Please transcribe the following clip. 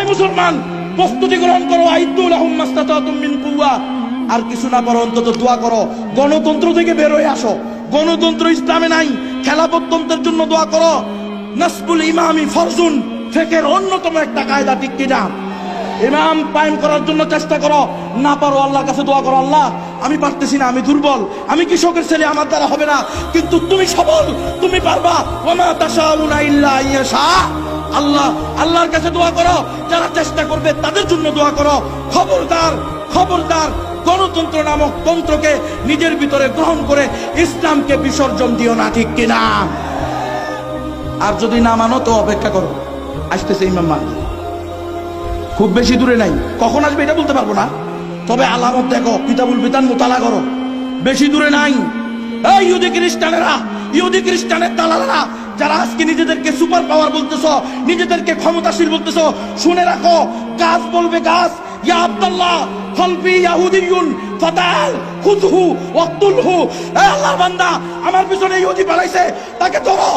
এই মুসলমান, প্রস্তুতি গ্রহণ করো আইদুল মিন কুওয়া। আর কিছু না পারো অন্তত দোয়া করো। গণতন্ত্র থেকে বের হয়ে আসো। গণতন্ত্র ইসলামে নাই খেলাপতন্ত্রের জন্য দোয়া করো। নাসবুল ইমামি ফরজুন, ফেকের অন্যতম একটা কায়দা, ঠিক কিনা? ইমাম কায়েম করার জন্য চেষ্টা করো। না পারো, আল্লাহর কাছে দোয়া করো, আল্লাহ, আমি পারতেছি না, আমি দুর্বল। আমি কৃষকের ছেলে, আমার দ্বারা হবে না। কিন্তু তুমি সবল, তুমি পারবা। ওমা তাশাউনা ইল্লা ইয়াশা। আল্লাহ, আল্লাহর কাছে দোয়া করো। যারা চেষ্টা করবে, তাদের জন্য দোয়া করো। খবরদার খবরদার, গণতন্ত্র নামক তন্ত্রকে নিজের ভিতরে গ্রহণ করে ইসলামকে বিসর্জন দিও না, ঠিক কিনা? আর যদি না মানো, তো অপেক্ষা করো। আসতেছে ইমাম মাহদি খুব বেশি দূরে নাই। কখন আসবে এটা বলতে পারব না। তবে আলামত দেখো, কিতাবুল বিতান মোতালা করো। বেশি দূরে নাই। এই ইহুদি খ্রিস্টানেরা, ইহুদি খ্রিস্টানের দালালেরা যারা আজকে নিজেদেরকে সুপার পাওয়ার বলতেছ, নিজেদেরকে ক্ষমতাশীল বলতেছ, শুনে রাখো, গাছ বলবে গাছ। ইয়া আব্দুল্লাহ, খলফি ইয়াহুদিয়ুন ফাতাল, খুদহু, ওয়াক্তুলহু। এ আল্লাহর বান্দা, আমার পিছনে ইহুদি পালাইছে তাকে ধরো।